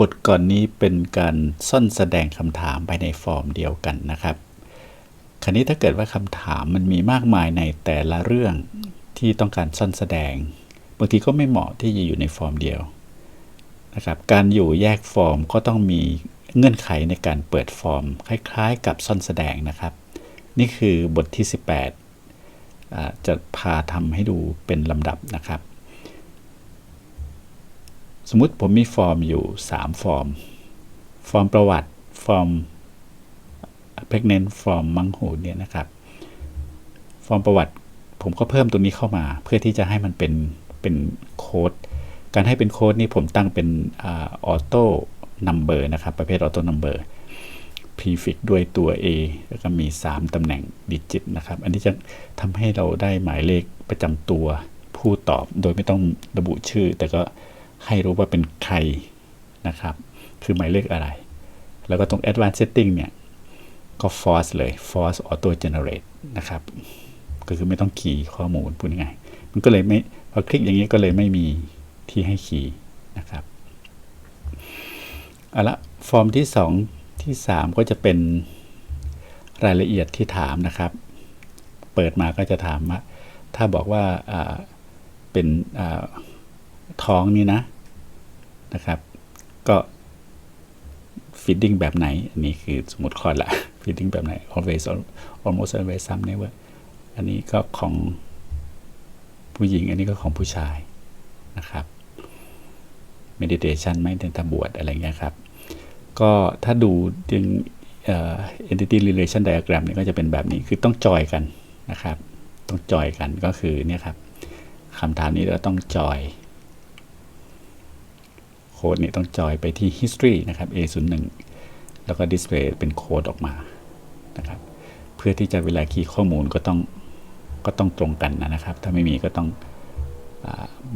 บทก่อนนี้เป็นการซ่อนแสดงคำถามไปในฟอร์มเดียวกันนะครับ คราวนี้ถ้าเกิดว่าคำถามมันมีมากมายในแต่ละเรื่องที่ต้องการซ่อนแสดง บางทีก็ไม่เหมาะที่จะอยู่ในฟอร์มเดียวนะครับ การอยู่แยกฟอร์มก็ต้องมีเงื่อนไขในการเปิดฟอร์ม คล้าย ๆ กับซ่อนแสดงนะครับ นี่คือบทที่ 18อ่าจะพาทำให้ดูเป็นลำดับนะครับ สมมุติผมมีฟอร์มอยู่ 3 ฟอร์ม ฟอร์มประวัติ ฟอร์ม pregnant ฟอร์มมังหูเนี่ยนะครับ ฟอร์มประวัติผมก็เพิ่มตรงนี้เข้ามา เพื่อที่จะให้มันเป็นเป็นโค้ด การให้เป็นโค้ดนี่ผมตั้งเป็นออโต้นัมเบอร์นะครับ ประเภทออโต้นัมเบอร์ prefix ด้วยตัว A แล้วก็มี 3 ตำแหน่งดิจิตนะครับ อันนี้จะทำให้เราได้หมายเลขประจำตัวผู้ตอบ โดยไม่ต้องระบุชื่อ แต่ก็ ให้รู้ว่าเป็นใครนะครับ คือหมายเลขอะไร แล้วก็ตรง advanced setting เนี่ย ก็ force เลย force auto generate นะครับ ก็คือไม่ต้องคีย์ข้อมูลพูดง่ายมันก็เลยไม่ พอคลิกอย่างนี้ก็เลยไม่มีที่ให้คีย์นะครับเอาละฟอร์มที่ 2 ที่ 3 ก็จะเป็นรายละเอียดที่ถามนะครับ เปิดมาก็จะถามว่าถ้าบอกว่าเป็นท้องนี่นะ นะครับ ก็ feeding แบบไหน อันนี้คือสมมติคลอดละ feeding แบบไหน always almost always some never อันนี้ก็ของผู้หญิง อันนี้ก็ของผู้ชายนะครับ meditation ไม่แต่บวชอะไรเงี้ยครับ ก็ถ้าดูดึง entity relation diagram เนี่ยก็จะเป็นแบบนี้คือต้องจอยกันนะครับ ต้องจอยกันก็คือเนี่ยครับคำถามนี้เราต้องจอย โค้ดเนี่ยต้องจอยไปที่ history นะครับ A01 แล้วก็ display เป็นโค้ดออกมานะครับ เพื่อที่จะเวลาคีย์ข้อมูลก็ต้องก็ต้องตรงกันนะครับ ถ้าไม่มีก็ต้องอ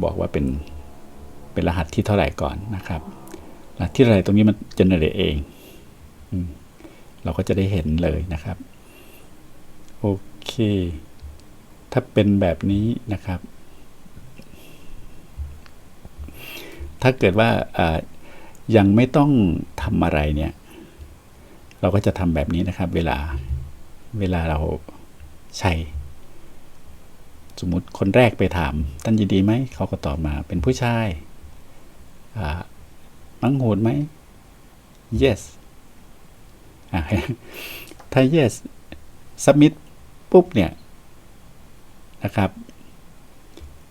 บอกว่าเป็นเป็นรหัสที่เท่าไหร่ก่อนนะครับรหัสที่เท่าไหร่ตรงนี้มัน generate เองอเราก็จะได้เห็นเลยนะครับ โอเค ถ้าเป็นแบบนี้นะครับ ถ้าเกิดว่ายังไม่ต้องทำอะไรเนี่ย เราก็จะทำแบบนี้นะครับ เวลาเวลาเราใช้สมมติคนแรกไปถามท่านยินดีไหม เขาก็ตอบมาเป็นผู้ชายมังโหดไหม yes ถ้า yes submit ปุ๊บเนี่ยนะครับ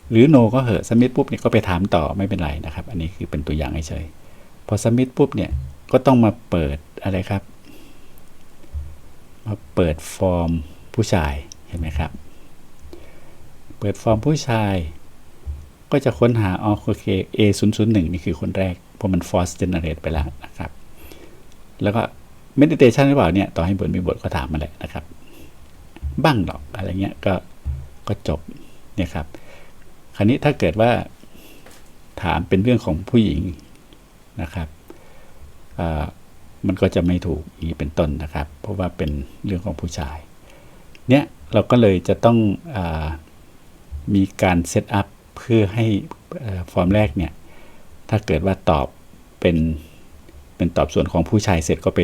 หรือ no ก็เหอะ submit ปุ๊บเนี่ยก็ไปถามต่อไม่เป็นไรนะครับ อันนี้คือเป็นตัวอย่างเฉยพอ submit ปุ๊บเนี่ยก็ต้องมาเปิดอะไรครับ มาเปิดฟอร์มผู้ชายเห็นไหมครับ เปิดฟอร์มผู้ชาย ก็จะค้นหาอ๋อโอเค A 0 0 1นี่คือคนแรกเพราะมัน force generate ไปแล้วนะครับ แล้วก็ meditation หรือเปล่าเนี่ยต่อให้บทมีบทก็ถามมาแหละนะครับ บ้างหรอกอะไรเงี้ยก็ก็จบเนี่ยครับ ราวนี้ถ้าเกิดว่าถามเป็นเรื่องของผู้หญิงนะครับมันก็จะไม่ถูกอย่างนี้เป็นต้นนะครับ เพราะว่าเป็นเรื่องของผู้ชาย เนี่ยเราก็เลยจะต้องอมีการเซตอัพเพื่อให้ฟอร์มแรกเนี่ย ถ้าเกิดว่าตอบเป็นเป็นตอบส่วนของผู้ชายเสร็จก็ไป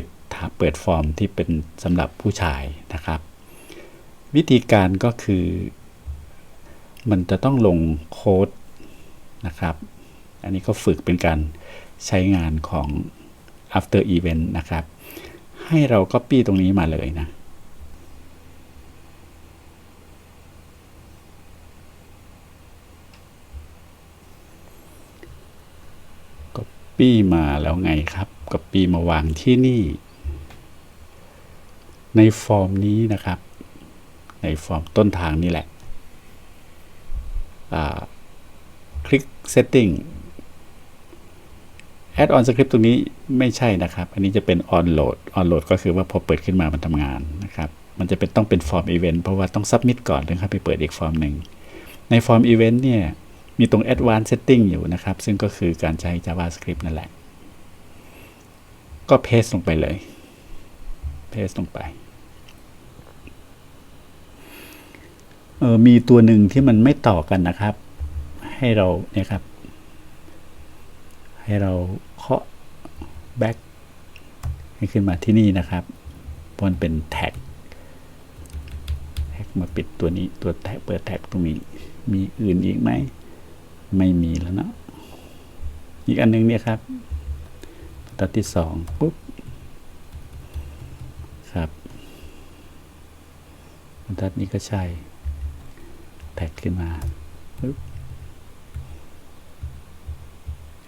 เปิดฟอร์มที่เป็นสำหรับผู้ชายนะครับ วิธีการก็คือ มันจะต้องลงโค้ดนะครับ อันนี้ก็ฝึกเป็นการใช้งานของ after event นะครับ ให้เรา copy ตรงนี้มาเลยนะ copy มาแล้วไงครับ copy มาวางที่นี่ ในฟอร์มนี้นะครับ ในฟอร์มต้นทางนี่แหละ คลิก setting add on script ตรงนี้ไม่ใช่นะครับ อันนี้จะเป็น on load on load ก็คือว่าพอเปิดขึ้นมามันทำงานนะครับ มันจะเป็นต้องเป็น form event เพราะว่าต้อง submit ก่อนถึงเข้าไปเปิดอีกฟอร์มหนึ่ง ใน form event เนี่ย มีตรง advanced setting อยู่นะครับ ซึ่งก็คือการใช้ javascript นั่นแหละ ก็ paste ลงไปเลย paste ลงไป เออ มีตัวหนึ่งที่มันไม่ต่อกันนะครับ ให้เราเนี่ยครับ ให้เราเคาะ back ให้ขึ้นมาที่นี่นะครับเพราะมันเป็นแท็กแท็กมาปิดตัวนี้ตัวแท็กเปิดแท็กตรงนี้ มีอื่นอีกไหม ไม่มีแล้วเนาะอีกอันนึงเนี่ยครับบรรทัดที่สองปุ๊บครับบรรทัดนี้ก็ใช่ แท็กขึ้นมา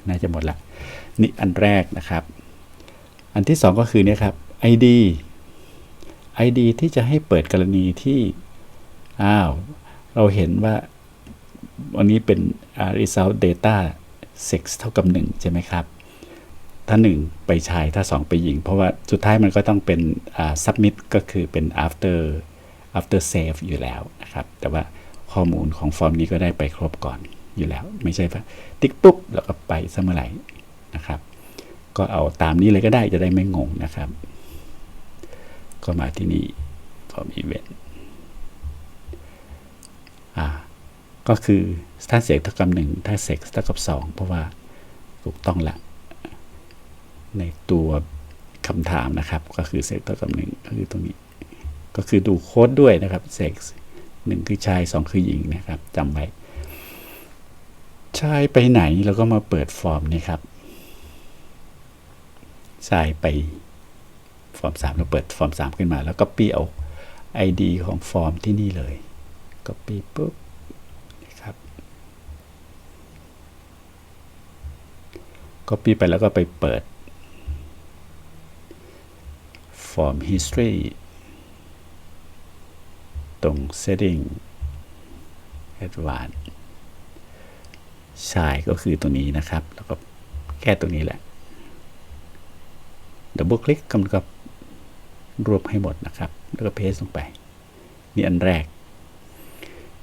น่าจะหมดละ นี่อันแรกนะครับ อันที่สองก็คือเนี่ยครับ ID ID ที่จะให้เปิดกรณีที่อ้าว เราเห็นว่าวันนี้เป็น result data sex เท่ากับ 1 ใช่ไหมครับ ถ้า 1 ไปชายถ้า 2 ไปหญิง เพราะว่าสุดท้ายมันก็ต้องเป็น submit ก็คือเป็น after after save อยู่แล้วนะครับ แต่ว่า ข้อมูลของฟอร์มนี้ก็ได้ไปครบก่อนอยู่แล้ว ไม่ใช่ว่าติ๊กปุ๊บแล้วก็ไปซะเมื่อไหร่นะครับ ก็เอาตามนี้เลยก็ได้จะได้ไม่งงนะครับ ก็มาที่นี่ฟอร์มอีเวนต์อ่าก็คือถ้าเสกเท่ากับหนึ่งถ้าเสกเท่ากับสองเพราะว่าถูกต้องละในตัวคำถามนะครับ ก็คือเสกเท่ากับหนึ่งก็คือตรงนี้ ก็คือดูโค้ดด้วยนะครับเสก หนึ่งคือชายสองคือหญิงนะครับจำไว้ ชายไปไหนเราก็มาเปิดฟอร์มนี่ครับ ชายไปฟอร์ม3เราเปิดฟอร์ม3ขึ้นมา แล้วก็ปี้เอา ID ของฟอร์มที่นี่เลยก็ปี้ปุ๊บนะครับก็ปี้ไปแล้วก็ไปเปิดฟอร์ม history ตรง setting advanced ชายก็คือตัวนี้นะครับ แล้วก็แค่ตรงนี้แหละดับเบิลคลิกกำกับรวบให้หมดนะครับ แล้วก็เพสลงไป นี่อันแรก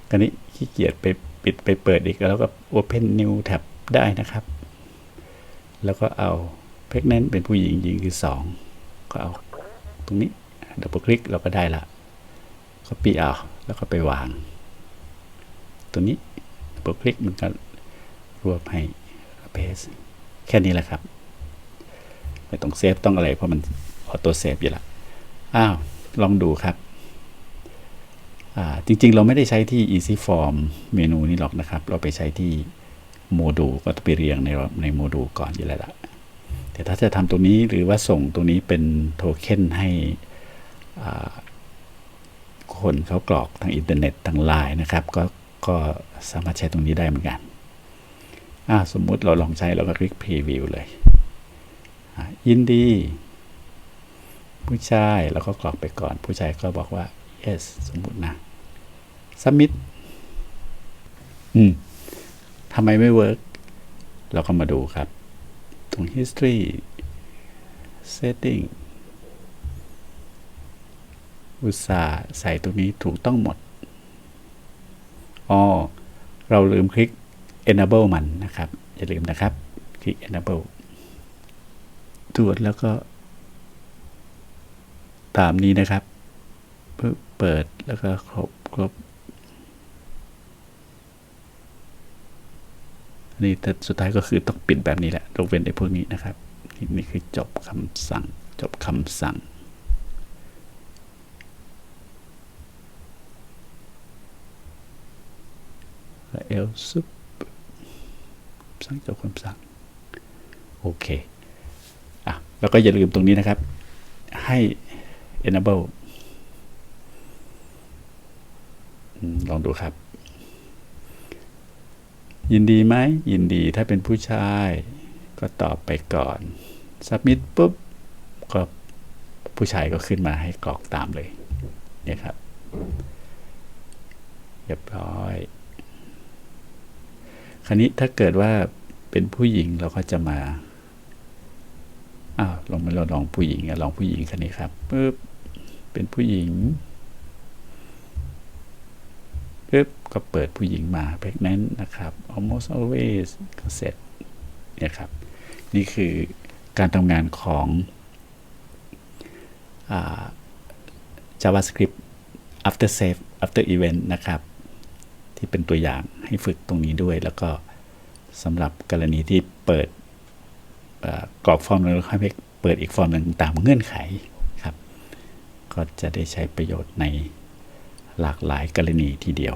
คราวนี้ขี้เกียจไปปิดไปเปิดอีกแล้วก็ Open New Tab ได้นะครับ แล้วก็เอา Pregnant เป็นผู้หญิงหญิงคือ 2 ก็เอาตรงนี้ดับเบิลคลิกเราก็ได้ละ ก็ปีเอาแล้วก็ไปวาง ตัวนี้ดับเบิลคลิกมันก็รวบให้เพสแค่นี้แหละครับไม่ต้องเซฟต้องอะไรเพราะมันออโต้เซฟอยู่ละอ้าว ลองดูครับจริง ๆ เราไม่ได้ใช้ที่ easy form เมนูนี้หรอกนะครับ เราไปใช้ที่โมดูลก็ไปเรียงในในโมดูลก่อนอยู่แล้วละแต่ถ้าจะทำตรงนี้หรือว่าส่งตรงนี้เป็นโทเค็นให้ คนเขากรอกทางอินเทอร์เน็ตทางไลน์นะครับ ก็ก็สามารถใช้ตรงนี้ได้เหมือนกันสมมุติเราลองใช้เราก็คลิกพรีวิวเลยยินดี ผู้ชายเราก็กรอกไปก่อน ผู้ชายก็บอกว่า yes สมมุตินะ submit อืมทำไมไม่ work เราก็มาดูครับ ตรง history setting อุตสาห์ใส่ตรงนี้ถูกต้องหมดอ๋อเราลืมคลิก enable มันนะครับ อย่าลืมนะครับ คลิก enable ตรวจแล้วก็ ตามนี้นะครับ เพื่อเปิดแล้วก็ครบครบนี่แต่สุดท้ายก็คือต้องปิดแบบนี้แหละยกเว้นไอ้พวกนี้นะครับ นี่คือจบคำสั่ง จบคำสั่ง เอลซุปสั่งจบคำสั่ง โอเค อะ แล้วก็อย่าลืมตรงนี้นะครับ ให้ enable ลองดูครับ ยินดีไหม ยินดีถ้าเป็นผู้ชาย ก็ตอบไปก่อน submit ปุ๊บ ก็ผู้ชายก็ขึ้นมาให้กรอกตามเลย เนี่ยครับ เรียบร้อย คราวนี้ถ้าเกิดว่าเป็นผู้หญิงเราก็จะมาอ้าวลองมาลองผู้หญิงลองผู้หญิงคันนี้ครับปุ๊บเป็นผู้หญิงปึ๊บก็เปิดผู้หญิงมา pregnant นะครับ almost always ก็เสร็จเนี่ยครับ นี่คือการทำงานของ JavaScript after save after event นะครับ ที่เป็นตัวอย่างให้ฝึกตรงนี้ด้วย แล้วก็สำหรับกรณีที่เปิดกรอกฟอร์มหนึ่งแล้วค่อยไปเปิดอีกฟอร์มหนึ่งตามเงื่อนไขครับ ก็จะได้ใช้ประโยชน์ในหลากหลายกรณีทีเดียว